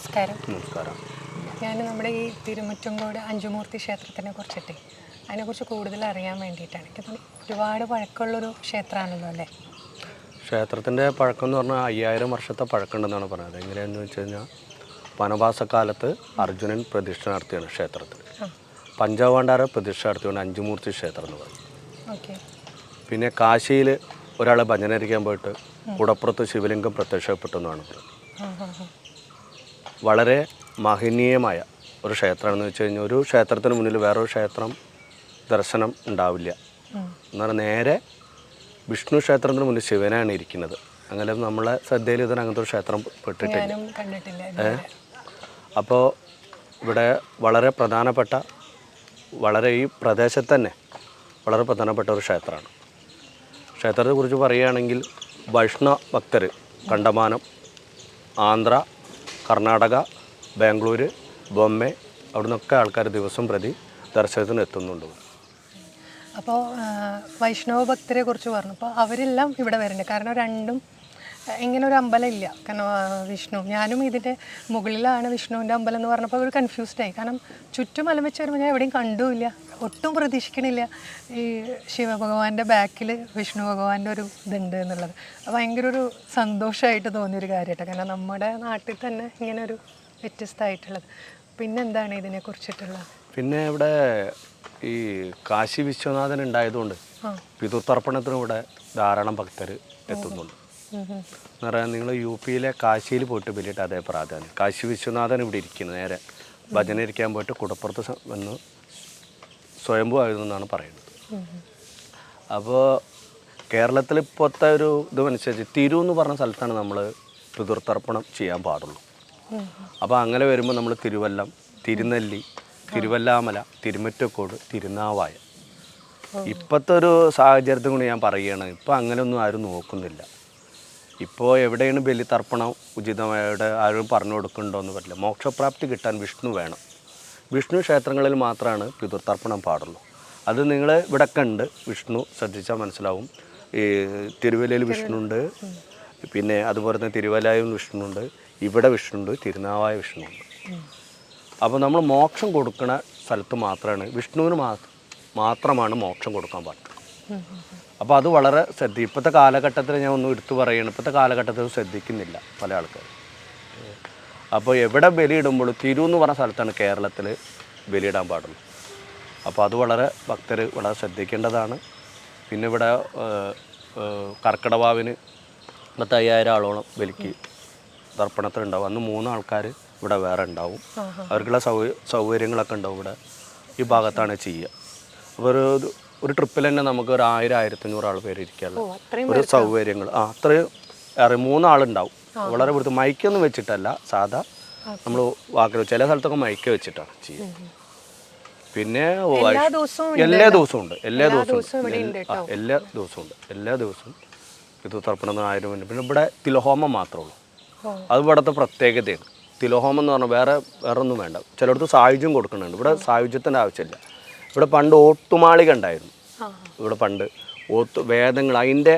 നമസ്കാരം. നമസ്കാരം. ഞാൻ നമ്മുടെ ഈ തിരുമുറ്റങ്കോട് അഞ്ചുമൂർത്തി ക്ഷേത്രത്തിനെ കുറിച്ചിട്ട് അതിനെക്കുറിച്ച് കൂടുതൽ അറിയാൻ വേണ്ടിയിട്ടാണ്. എനിക്ക് ഒരുപാട് പഴക്കമുള്ളൊരു ക്ഷേത്രമാണല്ലോ അല്ലേ? ക്ഷേത്രത്തിന്റെ പഴക്കം എന്ന് പറഞ്ഞാൽ അയ്യായിരം വർഷത്തെ പഴക്കമുണ്ടെന്നാണ് പറഞ്ഞത് എങ്ങനെയാണെന്ന് വെച്ച് കഴിഞ്ഞാൽ വനവാസക്കാലത്ത് അർജുനൻ പ്രതിഷ്ഠ നടത്തിയാണ് ക്ഷേത്രത്തിൽ. പഞ്ചവാണ്ടാര പ്രതിഷ്ഠ നടത്തിയാണ് അഞ്ചുമൂർത്തി ക്ഷേത്രം എന്ന് പറയും. ഓക്കെ. പിന്നെ കാശിയിൽ ഒരാളെ ഭജനരിക്കാൻ പോയിട്ട് കുടപ്പുറത്ത് ശിവലിംഗം പ്രത്യക്ഷപ്പെട്ടു എന്നാണ് പറയുന്നത് വളരെ മഹനീയമായ ഒരു ക്ഷേത്രമാണെന്ന് വെച്ച് കഴിഞ്ഞാൽ ഒരു ക്ഷേത്രത്തിന് മുന്നിൽ വേറൊരു ക്ഷേത്രം ദർശനം ഉണ്ടാവില്ല. എന്ന് പറഞ്ഞാൽ നേരെ വിഷ്ണു ക്ഷേത്രത്തിന് മുന്നിൽ ശിവനാണ് ഇരിക്കുന്നത് അങ്ങനെ നമ്മളെ ശ്രദ്ധയിൽ ഇതിന് അങ്ങനത്തെ ഒരു ക്ഷേത്രം പെട്ടിട്ടില്ല ഏ. അപ്പോൾ ഇവിടെ വളരെ പ്രധാനപ്പെട്ട വളരെ ഈ പ്രദേശത്ത് തന്നെ വളരെ പ്രധാനപ്പെട്ട ഒരു ക്ഷേത്രമാണ് ക്ഷേത്രത്തെക്കുറിച്ച് പറയുകയാണെങ്കിൽ വൈഷ്ണവ ഭക്തർ കണ്ടമാനം ആന്ധ്ര കർണാടക ബാംഗ്ലൂർ അവിടെ നിന്നൊക്കെ ആൾക്കാർ ദിവസം പ്രതി ദർശനത്തിന് എത്തുന്നുണ്ട്. അപ്പോൾ വൈഷ്ണവ ഭക്തരെ കുറിച്ച് പറഞ്ഞു. അപ്പോൾ അവരെല്ലാം ഇവിടെ വരുന്നുണ്ട്. കാരണം രണ്ടും ഇങ്ങനെ ഒരു അമ്പലം ഇല്ല. കാരണം വിഷ്ണു. ഞാനും ഇതിന്റെ മുകളിലാണ് വിഷ്ണുവിന്റെ അമ്പലം എന്ന് പറഞ്ഞപ്പോൾ ഒരു കൺഫ്യൂസ്ഡ് ആയി. കാരണം ചുറ്റും മലം വെച്ച് വരുമ്പോൾ ഞാൻ എവിടെയും കണ്ടുമില്ല. ഒട്ടും പ്രതീക്ഷിക്കണില്ല ഈ ശിവഭഗവാന്റെ ബാക്കിൽ വിഷ്ണു ഭഗവാന്റെ ഒരു ഇതുണ്ട് എന്നുള്ളത്. ഭയങ്കര ഒരു സന്തോഷമായിട്ട് തോന്നിയൊരു കാര്യമായിട്ട് കാരണം നമ്മുടെ നാട്ടിൽ തന്നെ ഇങ്ങനെ ഒരു വ്യത്യസ്തമായിട്ടുള്ളത്. പിന്നെന്താണ് ഇതിനെക്കുറിച്ചിട്ടുള്ളത് പിന്നെ ഇവിടെ ഈ കാശി വിശ്വനാഥൻ ഉണ്ടായതുകൊണ്ട് ആ. ഇവിടെ ധാരാളം ഭക്തർ എത്തുന്നുണ്ട്. എന്ന് പറയാൻ നിങ്ങൾ യു പിയിലെ കാശിയിൽ പോയിട്ട് വലിയിട്ട് അതേ പ്രാധാന്യം. കാശി വിശ്വനാഥൻ ഇവിടെ ഇരിക്കുന്നു നേരെ ഭജന ഇരിക്കാൻ പോയിട്ട് കുടപ്പുറത്ത് വന്ന് സ്വയംഭൂ ആയിരുന്നു എന്നാണ് പറയുന്നത്. അപ്പോൾ കേരളത്തിൽ ഇപ്പോഴത്തെ ഒരു ഇത് അനുസരിച്ച് തിരു എന്ന് പറഞ്ഞ സ്ഥലത്താണ് നമ്മൾ പിതൃതർപ്പണം ചെയ്യാൻ പാടുള്ളൂ. അപ്പോൾ അങ്ങനെ വരുമ്പോൾ നമ്മൾ തിരുവല്ലം തിരുനെല്ലി തിരുവല്ലാമല തിരുമറ്റക്കോട് തിരുനാവായ. ഇപ്പോഴത്തെ ഒരു സാഹചര്യത്തിൽ കൊണ്ട് ഞാൻ പറയുകയാണ് ഇപ്പോൾ അങ്ങനെയൊന്നും ആരും നോക്കുന്നില്ല. ഇപ്പോൾ എവിടെയാണ് ബലി തർപ്പണം ഉചിതമായിട്ട് ആരും പറഞ്ഞു കൊടുക്കുന്നുണ്ടോ എന്ന് പറ്റില്ല. മോക്ഷപ്രാപ്തി കിട്ടാൻ വിഷ്ണു വേണം. വിഷ്ണു ക്ഷേത്രങ്ങളിൽ മാത്രമാണ് പിതൃതർപ്പണം പാടുള്ളൂ. അത് നിങ്ങൾ ഇവിടെയൊക്കെ ഉണ്ട് വിഷ്ണു ശ്രദ്ധിച്ചാൽ മനസ്സിലാവും. ഈ തിരുവല്ലയിൽ വിഷ്ണുണ്ട് പിന്നെ അതുപോലെ തന്നെ തിരുവല്ലായും വിഷ്ണുണ്ട് ഇവിടെ വിഷ്ണുണ്ട് തിരുനാവായ വിഷ്ണുണ്ട്. അപ്പോൾ നമ്മൾ മോക്ഷം കൊടുക്കുന്ന സ്ഥലത്ത് മാത്രമാണ് വിഷ്ണുവിന് മാത്രമാണ് മോക്ഷം കൊടുക്കാൻ ഉം. അപ്പോൾ അത് വളരെ ശ്രദ്ധ ഇപ്പോഴത്തെ കാലഘട്ടത്തിൽ ഞാൻ ഒന്നും എടുത്തു പറയുകയാണ് ഇപ്പോഴത്തെ കാലഘട്ടത്തിൽ ശ്രദ്ധിക്കുന്നില്ല പല ആൾക്കാർ അപ്പോൾ എവിടെ ബലിയിടുമ്പോൾ തിരു എന്ന് പറഞ്ഞ സ്ഥലത്താണ് കേരളത്തിൽ ബലിയിടാൻ പാടുള്ളൂ. അപ്പോൾ അത് വളരെ ഭക്തർ വളരെ ശ്രദ്ധിക്കേണ്ടതാണ്. പിന്നെ ഇവിടെ കർക്കിടവാവിന് ഏഹ്, അയ്യായിരം ആളോളം ബലിക്ക് തർപ്പണത്തിലുണ്ടാവും. അന്ന് മൂന്ന് ആൾക്കാർ ഇവിടെ വേറെ ഉണ്ടാവും. അവർക്കുള്ള സൗ സൗകര്യങ്ങളൊക്കെ ഉണ്ടാവും ഇവിടെ. ഈ ഭാഗത്താണ് ചെയ്യുക. അപ്പോൾ ഒരു ഒരു ട്രിപ്പിൽ തന്നെ നമുക്ക് ഒരു ആയിരം ആയിരത്തഞ്ഞൂറ് ആൾ പേര് ഇരിക്കാനുള്ള ഒരു സൗകര്യങ്ങൾ ആ അത്രയും ഏറെ മൂന്നാളുണ്ടാവും. വളരെ വൃത്തി മൈക്കൊന്നും വെച്ചിട്ടല്ല സാധാ നമ്മൾ വാക്കിൽ ചില സ്ഥലത്തൊക്കെ മൈക്ക് വെച്ചിട്ടാണ് ചെയ്യുക. പിന്നെ എല്ലാ ദിവസവും ഉണ്ട് എല്ലാ ദിവസവും എല്ലാ ദിവസവും ഉണ്ട്. എല്ലാ ദിവസവും ഇത് തർപ്പണം ആയിരം ഉണ്ട്. പിന്നെ ഇവിടെ തിലഹോമം മാത്രമേ ഉള്ളൂ. അത് ഇവിടുത്തെ പ്രത്യേകതയാണ്. തിലോഹോമം എന്ന് പറഞ്ഞാൽ വേറെ വേറെ ഒന്നും വേണ്ട. ചിലയിടത്ത് സായുജ്യം കൊടുക്കുന്നുണ്ട്. ഇവിടെ സായുജ്യത്തിന്റെ ആവശ്യമില്ല. ഇവിടെ പണ്ട് ഓട്ടുമാളിക ഉണ്ടായിരുന്നു. ഇവിടെ പണ്ട് ഓത്ത് വേദങ്ങൾ അതിന്റെ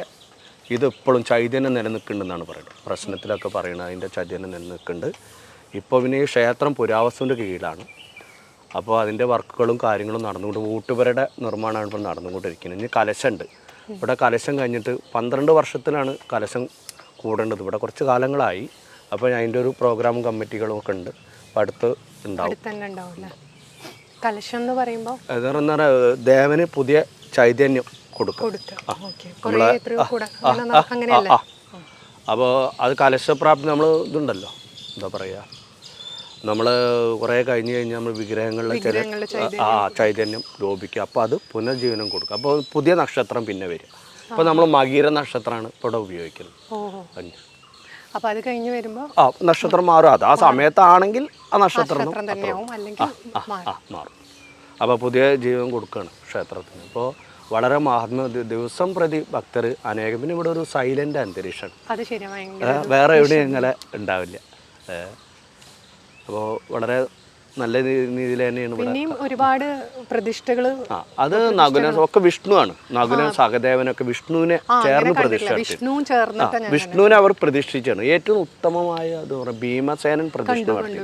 ഇത് ഇപ്പോഴും ചൈതന്യം നിലനിൽക്കുന്നുണ്ടെന്നാണ് പറയുന്നത്. പ്രശ്നത്തിലൊക്കെ പറയുന്നത് അതിന്റെ ചൈതന്യം നിലനിൽക്കുന്നുണ്ട്. ഇപ്പോൾ പിന്നെ ഈ ക്ഷേത്രം പുരാവസ്തുവിന്റെ കീഴിലാണ്. അപ്പോൾ അതിന്റെ വർക്കുകളും കാര്യങ്ങളും നടന്നുകൊണ്ട് ഊട്ടുപുരയുടെ നിർമ്മാണമാണ് ഇപ്പോൾ നടന്നുകൊണ്ടിരിക്കുന്നത്. ഇനി കലശമുണ്ട്. ഇവിടെ കലശം കഴിഞ്ഞിട്ട് പന്ത്രണ്ട് വർഷത്തിലാണ് കലശം കൂടേണ്ടത്. ഇവിടെ കുറച്ച് കാലങ്ങളായി. അപ്പോൾ അതിന്റെ ഒരു പ്രോഗ്രാമും കമ്മിറ്റികളും ഒക്കെ ഉണ്ട്. അപ്പോൾ അടുത്ത് ഉണ്ടാവും അടുത്ത് തന്നെ ഉണ്ടാവും അല്ലേ കലശം എന്ന് പറയുമ്പോൾ അതെന്ന് പറഞ്ഞാൽ ദേവന് പുതിയ ചൈതന്യം കൊടുക്കും. അപ്പോൾ അത് കലശപ്രാപ്തി നമ്മൾ ഇതുണ്ടല്ലോ. എന്താ പറയുക നമ്മൾ കുറേ കഴിഞ്ഞ് കഴിഞ്ഞാൽ നമ്മൾ വിഗ്രഹങ്ങളിലെ ചില ആ ചൈതന്യം ലോപിക്കുക അപ്പോൾ അത് പുനർജീവനം കൊടുക്കുക അപ്പോൾ പുതിയ നക്ഷത്രം പിന്നെ വരും. അപ്പോൾ നമ്മൾ മകീര നക്ഷത്രമാണ് ഇവിടെ ഉപയോഗിക്കുന്നത്. അപ്പോൾ അത് കഴിഞ്ഞ് വരുമ്പോൾ ആ നക്ഷത്രം മാറും. അത് ആ സമയത്താണെങ്കിൽ ആ നക്ഷത്രം മാറും. അപ്പോൾ പുതിയ ജീവൻ കൊടുക്കുകയാണ് ക്ഷേത്രത്തിന്. ഇപ്പോൾ വളരെ മഹാത്മ ദി- ദിവസം പ്രതി ഭക്തർ അനേകം. പിന്നെ ഇവിടെ ഒരു സൈലന്റ് അന്തരീക്ഷമാണ് വേറെ എവിടെയും ഇങ്ങനെ ഉണ്ടാവില്ല. അപ്പോൾ വളരെ നല്ല രീതിയിൽ തന്നെയാണ് പിന്നെയും ഒരുപാട് പ്രതിഷ്ഠകൾ ആ അത് നകുലൻ ഒക്കെ വിഷ്ണുവാണ്. നകുലൻ സഹദേവനൊക്കെ വിഷ്ണുവിനെ ചേർന്ന് പ്രതിഷ്ഠ വിഷ്ണുവിനെ അവർ പ്രതിഷ്ഠിച്ചാണ്. ഏറ്റവും ഉത്തമമായ ഭീമസേനൻ പ്രതിഷ്ഠ നടത്തി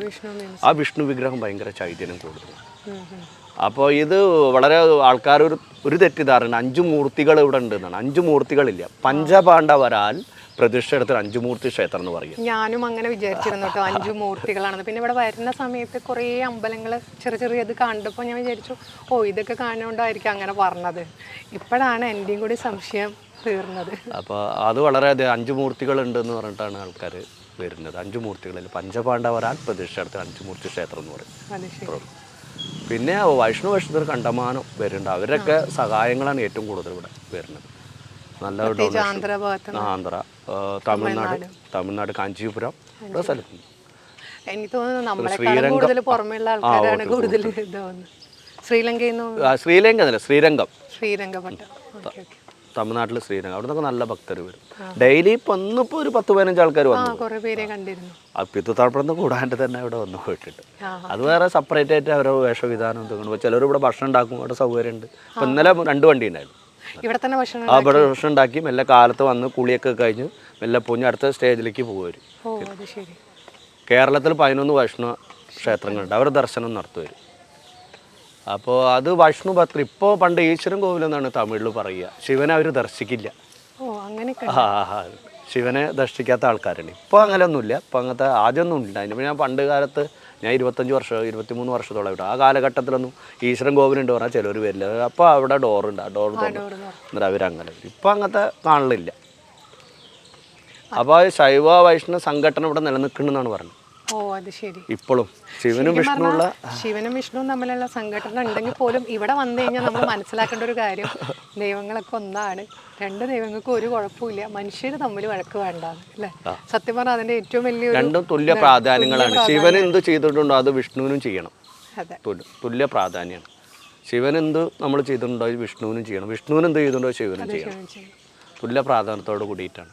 ആ വിഷ്ണു വിഗ്രഹം ഭയങ്കര ചൈതന്യം കൂടുതലാണ് അപ്പോൾ ഇത് വളരെ ആൾക്കാർ ഒരു ഒരു തെറ്റിദ്ധാരണ അഞ്ചു മൂർത്തികൾ ഇവിടെ ഉണ്ടെന്നാണ്. അഞ്ചു മൂർത്തികളില്ല. പഞ്ചപാണ്ഡവരാൽ പ്രതിഷ്ഠ എടുത്തൊരു അഞ്ചുമൂർത്തി ക്ഷേത്രം എന്ന് പറയും ഞാനും അങ്ങനെ വിചാരിച്ചിരുന്നു കേട്ടോ. അഞ്ചു മൂർത്തികളാണെന്ന്. പിന്നെ ഇവിടെ വരുന്ന സമയത്ത് കുറേ അമ്പലങ്ങൾ ചെറിയ ചെറിയത് കണ്ടപ്പോൾ ഞാൻ വിചാരിച്ചു ഓ ഇതൊക്കെ കാണുകൊണ്ടായിരിക്കും അങ്ങനെ പറഞ്ഞത്. ഇപ്പോഴാണ് എന്റെയും കൂടി സംശയം തീർന്നത്. അപ്പോൾ അത് വളരെ അഞ്ചു മൂർത്തികൾ ഉണ്ടെന്ന് പറഞ്ഞിട്ടാണ് ആൾക്കാർ വരുന്നത്. അഞ്ചു മൂർത്തികളിൽ പഞ്ചപാണ്ഡവരാൽ പ്രതിഷ്ഠ എടുത്ത അഞ്ചു മൂർത്തി ക്ഷേത്രം എന്ന് പറയും. പിന്നെ വൈഷ്ണവ വൈഷ്ണവർ കണ്ടമാനം വരുന്നുണ്ട്. അവരൊക്കെ സഹായങ്ങളാണ് ഏറ്റവും കൂടുതൽ ഇവിടെ വരുന്നത്. നല്ല ആന്ധ്ര. തമിഴ്നാട് തമിഴ്നാട്. കാഞ്ചീപുരം. ഉള്ള സ്ഥലത്ത് എനിക്ക് തോന്നുന്നു നമ്മളെക്കാളും കൂടുതൽ പുറമെയുള്ള ആൾക്കാരാണ് കൂടുതൽ ശ്രീലങ്കയിൽ ശ്രീലങ്ക അല്ല ശ്രീരംഗം. ശ്രീരംഗപട്ടം തമിഴ്നാട്ടിൽ ശ്രീരംഗം. അവിടെ നിന്നൊക്കെ നല്ല ഭക്തർ വരും. ഡെയിലി ഇപ്പം ഒന്നിപ്പോൾ ഒരു പത്ത് പതിനഞ്ച് ആൾക്കാർ വന്നു. പേരെ കണ്ടിരുന്നു. ആ പിത്തുത്താഴ്പുറത്ത് കൂടാണ്ട് തന്നെ ഇവിടെ വന്നു പോയിട്ടുണ്ട്. അത് വേറെ സെപ്പറേറ്റ് ആയിട്ട് അവരുടെ വേഷവിധാനം തോന്നുന്നു ചിലർ ഇവിടെ ഭക്ഷണം ഉണ്ടാക്കും അവിടെ സൗകര്യമുണ്ട്. ഇപ്പം ഇന്നലെ രണ്ട് വണ്ടി ഉണ്ടായിരുന്നു. ഇവിടെ തന്നെ ഭക്ഷണം ആ ഇവിടെ ഭക്ഷണം ഉണ്ടാക്കി. മെല്ലെ കാലത്ത് വന്ന് കുളിയൊക്കെ കഴിഞ്ഞ് മെല്ലെ പൊഞ്ഞ് അടുത്ത സ്റ്റേജിലേക്ക് പോകുവരും ഓ അത് ശരി. കേരളത്തിൽ പതിനൊന്ന് വൈഷ്ണവ ക്ഷേത്രങ്ങളുണ്ട്. അവർ ദർശനം നടത്തുവരും അപ്പോൾ അത് വൈഷ്ണു ഭക്തർ ഇപ്പോൾ പണ്ട് ഈശ്വരൻ കോവിലെന്നാണ് തമിഴിൽ പറയുക. ശിവനെ അവർ ദർശിക്കില്ല. ഓ അങ്ങനെ ആ. ശിവനെ ദർശിക്കാത്ത ആൾക്കാരാണ്. ഇപ്പോൾ അങ്ങനെയൊന്നുമില്ല. ഇപ്പോൾ അങ്ങനത്തെ ആദ്യമൊന്നും ഇല്ല. അതിന് ഞാൻ പണ്ട് കാലത്ത് ഞാൻ ഇരുപത്തഞ്ച് വർഷം ഇരുപത്തിമൂന്ന് വർഷത്തോളം ഇവിടെ ആ കാലഘട്ടത്തിലൊന്നും ഈശ്വരൻ കോവിലുണ്ട് പറഞ്ഞാൽ ചിലർ വരില്ല. അപ്പോൾ അവിടെ ഡോറുണ്ട് ആ ഡോർ തുറന്നു. എന്നിട്ട് അവരങ്ങനെ വരും. ഇപ്പം അങ്ങനത്തെ കാണലില്ല. അപ്പോൾ ശൈവ വൈഷ്ണവ സംഘടന ഇവിടെ നിലനിൽക്കുന്നുണ്ടെന്നാണ് പറഞ്ഞത്. ഓ അത് ശരി. ഇപ്പോഴും ശിവനും വിഷ്ണുള്ള ശിവനും വിഷ്ണുവും തമ്മിലുള്ള സംഘടന ഉണ്ടെങ്കിൽ പോലും ഇവിടെ വന്നു കഴിഞ്ഞാൽ നമ്മൾ മനസ്സിലാക്കേണ്ട ഒരു കാര്യം ദൈവങ്ങളൊക്കെ ഒന്നാണ്. രണ്ട് ദൈവങ്ങൾക്കും ഒരു കുഴപ്പമില്ല. മനുഷ്യർ തമ്മിൽ വഴക്ക് വേണ്ട അല്ലേ? സത്യം പറഞ്ഞാൽ അതിന്റെ ഏറ്റവും വലിയ രണ്ടും തുല്യ പ്രാധാന്യങ്ങളാണ്. ശിവൻ എന്ത് ചെയ്തിട്ടുണ്ടോ അത് വിഷ്ണുവിനും ചെയ്യണം. തുല്യ പ്രാധാന്യമാണ് ശിവൻ എന്ത് നമ്മൾ ചെയ്തിട്ടുണ്ടോ വിഷ്ണുവിനും ചെയ്യണം. വിഷ്ണുവിന് എന്ത് ചെയ്തിട്ടുണ്ടോ ശിവനും ചെയ്യണം. തുല്യ പ്രാധാന്യത്തോട് കൂടിയിട്ടാണ്.